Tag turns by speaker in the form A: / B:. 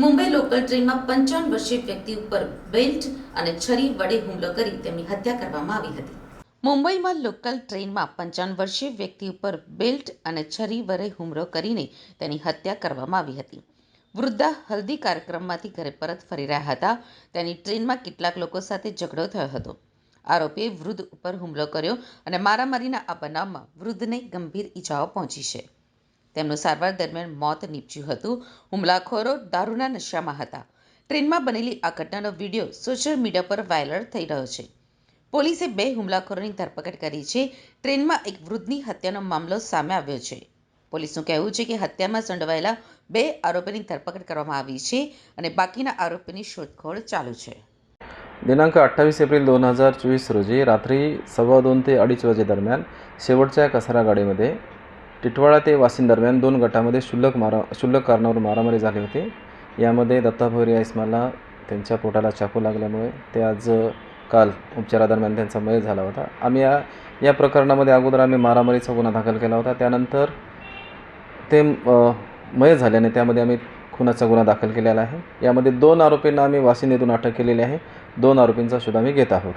A: ટ્રેનમાં પંચાવન વર્ષીય વ્યક્તિ ઉપર બેલ્ટ અને છરી વડે હુમલો કરી તેમની હત્યા કરવામાં આવી હતી. મુંબઈમાં લોકલ ટ્રેનમાં પંચાવન વર્ષીય વ્યક્તિ ઉપર બેલ્ટ અને છરી વડે હુમલો કરીને તેની હત્યા કરવામાં આવી હતી. વૃદ્ધા હલ્દી કાર્યક્રમમાંથી ઘરે પરત ફરી રહ્યા હતા. તેની ટ્રેનમાં કેટલાક લોકો સાથે ઝઘડો થયો હતો. આરોપીએ વૃદ્ધ ઉપર હુમલો કર્યો અને મારામારીના આ બનાવમાં વૃદ્ધને ગંભીર ઈજાઓ પહોંચી છે. તેમનું સારવાર દરમિયાન મોત નીપજ્યું હતું હુમલાખોરો દારૂના નશામાં હતા ટ્રેનમાં બનેલી આ ઘટનાનો વિડીયો સોશિયલ મીડિયા પર વાયરલ થઈ રહ્યો છે પોલીસે બે હુમલાખોરોની ધરપકડ કરી છે ટ્રેનમાં એક વૃદ્ધની હત્યાનો મામલો સામે આવ્યો છે પોલીસનું કહેવું છે કે હત્યામાં સંડોવાયેલા બે આરોપીની ધરપકડ કરવામાં આવી છે અને બાકીના આરોપીની શોધખોળ ચાલુ છે
B: दिनांक अठ्ठावीस एप्रिल दोन हजार चोवीस रोजी रात्री सव्वा दोन ते अडीच वाजेदरम्यान शेवटच्या कचरा गाडीमध्ये टिटवाळा ते वाशिम दरम्यान दोन गटामध्ये शुल्लक मारा शुल्लक कारणावर मारामारी झाली होती. यामध्ये दत्ताभैरी आईस्माला त्यांच्या पोटाला चाकू लागल्यामुळे ते आज काल उपचारादरम्यान त्यांचा मय झाला होता. आम्ही या या प्रकरणामध्ये अगोदर आम्ही मारामारीचा गुन्हा दाखल केला होता. त्यानंतर ते मय झाल्याने त्यामध्ये आम्ही खुनाचा गुन्हा दाखल केलेला आहे. यामध्ये दोन आरोपींना आम्ही वाशिंद येथून अटक केलेली आहे. दोन आरोपींचा शोध आम्ही घेत आहोत.